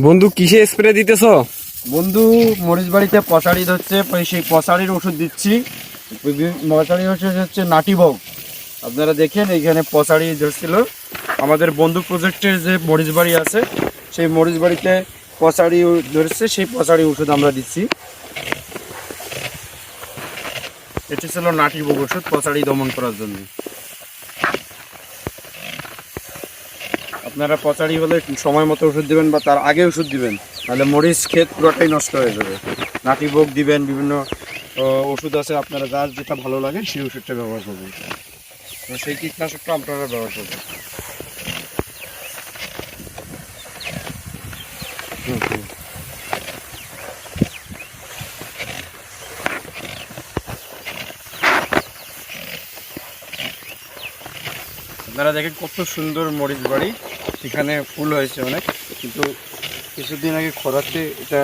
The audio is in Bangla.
বন্ধু, কিসে স্প্রে দিতেছ? বন্ধু মরিচ বাড়িতে পচাড়ি ধরছে সেই পচাড়ির ওষুধ দিচ্ছি। বিভি- ওষুধ হচ্ছে নাটিভোগ। আপনারা দেখেন, এইখানে পচাড়ি ধরছিল। আমাদের বন্ধু প্রজেক্টের যে মরিচ বাড়ি আছে, সেই মরিচ বাড়িতে পচাড়ি ও- ধরছে, সেই পচাড়ি ওষুধ আমরা দিচ্ছি। এটি ছিল নাটিভোগ ওষুধ পচাড়ি দমন করার জন্য। আপনারা পচারি হলে সময় মতো ওষুধ দেবেন বা তার আগে ওষুধ দিবেন নাহলে মরিচ ক্ষেত পুরোটাই নষ্ট হয়ে যাবে। নাটি ভোগ দিবেন বিভিন্ন ওষুধ আছে আপনারা যার যেটা ভালো লাগে সেই ওষুধটা ব্যবহার করবেন। সেই কীটনাশকটা আপনারা ব্যবহার করবেন। হুম, হুম। আপনারা দেখেন কত সুন্দর মরিচ বাড়ি। সেখানে ফুল হয়েছে অনেক। কিন্তু কিছুদিন আগে খরাতে এটা